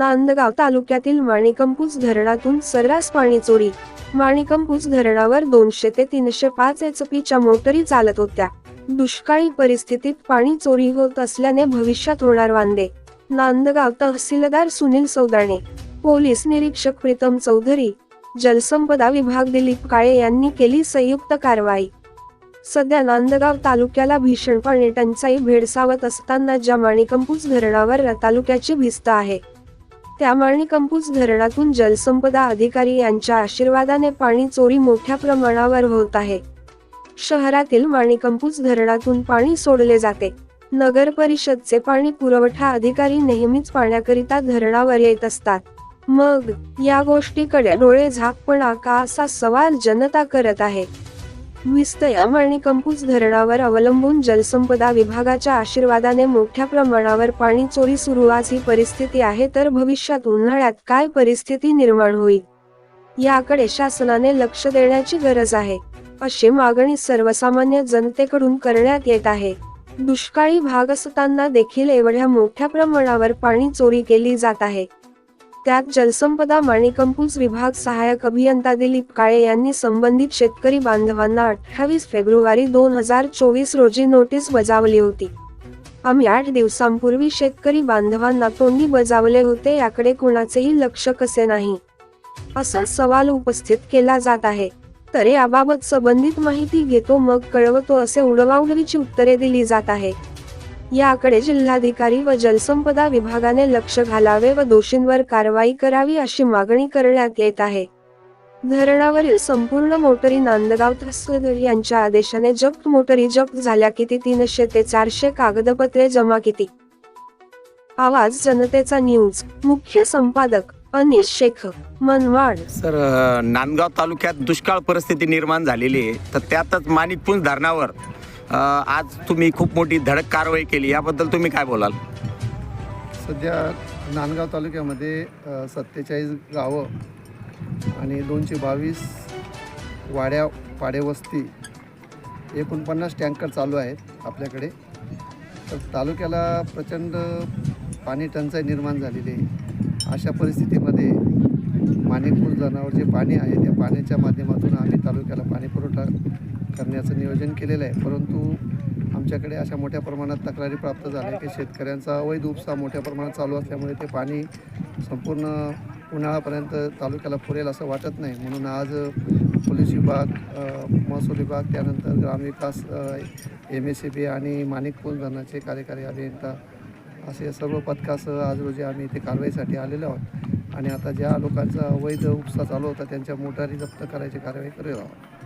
नांदगाव तालुक्यातील माणिकंपूस धरणातून सर्रास पाणी चोरी. माणिकंपूस धरणावर दोनशे ते तीनशे पाच एच पीच्या मोटरी चालत होत्या. दुष्काळी परिस्थितीत पाणी चोरी होत असल्याने भविष्यात होणार वांदे. नांदगाव तहसीलदार सुनील सौदाणे पोलीस निरीक्षक प्रीतम चौधरी जलसंपदा विभाग दिलीप काळे यांनी केली संयुक्त कारवाई. सध्या नांदगाव तालुक्याला भीषण पाणी टंचाई भेडसावत असताना ज्या माणिकंपूस धरणावर तालुक्याची भिस्त आहे. त्या कंपूस धरणातून जलसंपदा अधिकारी यांच्या आशीर्वादाने पाणी चोरी मोठ्या प्रमाणावर होत आहे. शहरातील माणिकंपूस धरणातून पाणी सोडले जाते. नगर परिषदचे पाणी पुरवठा अधिकारी नेहमीच पाण्याकरिता धरणावर येत असतात. मग या गोष्टीकडे डोळे झाकपणा का असा सवाल जनता करत आहे. विस्तया आणि कंपूस धरणावर अवलंबून जलसंपदा विभागाच्या आशीर्वादाने मोठ्या प्रमाणावर पाणी चोरी सुरू. आज ही परिस्थिती आहे तर भविष्यात उन्हाळ्यात काय परिस्थिती निर्माण होईल? याकडे शासनाने लक्ष देण्याची गरज आहे. अशी मागणी सर्वसामान्य जनतेकडून करण्यात येत आहे. दुष्काळी भाग असताना देखील एवढ्या मोठ्या प्रमाणावर पाणी चोरी केली जात आहे. त्यात जलसंपदा माणिकंपूस विभाग सहाय्यक अभियंता दिलीप काळे यांनी संबंधित शेतकरी बांधवांना अठ्ठावीस फेब्रुवारी दोन हजार चोवीस रोजी नोटीस बजावली होती. आम्ही आठ दिवसांपूर्वी शेतकरी बांधवांना तोंडी बजावले होते याकडे कुणाचेही लक्ष कसे नाही. असा सवाल उपस्थित केला जात आहे. तर याबाबत संबंधित माहिती घेतो मग कळवतो असे उडवाउडवीची उत्तरे दिली जात आहे. याकडे जिल्हाधिकारी व जलसंपदा विभागाने लक्ष घालावे व दोषींवर कारवाई करावी अशी मागणी करण्यात येत आहे. धरणावरील संपूर्ण मोटरी नांदगाव तहसीलदार यांच्या आदेशाने जप्त मोटरी जप्त झाल्या किती तीनशे ते चारशे कागदपत्रे जमा किती? आवाज जनतेचा न्यूज. मुख्य संपादक अनिश शेख मनवाड. सर नांदगाव तालुक्यात दुष्काळ परिस्थिती निर्माण झालेली आहे. तर त्यातच माणिकपुंज धरणावर आज तुम्ही खूप मोठी धडक कारवाई केली. याबद्दल तुम्ही काय बोलाल? सध्या नांदगाव तालुक्यामध्ये सत्तेचाळीस गावं आणि दोनशे बावीस वाड्या पाडेवस्ती एकोणपन्नास टँकर चालू आहेत आपल्याकडे. तर तालुक्याला प्रचंड पाणी टंचाई निर्माण झालेली आहे. अशा परिस्थितीमध्ये माणिकपूर धरणावर जे पाणी आहे त्या पाण्याच्या माध्यमातून आम्ही तालुक्याला पाणी पुरवठा करण्याचं नियोजन केलेलं आहे. परंतु आमच्याकडे अशा मोठ्या प्रमाणात तक्रारी प्राप्त झाल्या की शेतकऱ्यांचा अवैध उपसा मोठ्या प्रमाणात चालू असल्यामुळे ते पाणी संपूर्ण उन्हाळ्यापर्यंत तालुक्याला पुरेल असं वाटत नाही. म्हणून आज पोलीस विभाग महसूल विभाग त्यानंतर ग्रामविकास एम एस सी बी आणि माणिकपूल धरणाचे कार्यकारी अभियंता असे सर्व पथकासह आज रोजी आम्ही इथे कारवाईसाठी आलेलो आहोत. आणि आता ज्या लोकांचा अवैध उपसा चालू होता त्यांच्या मोटारी जप्त करायची कारवाई करीत आहोत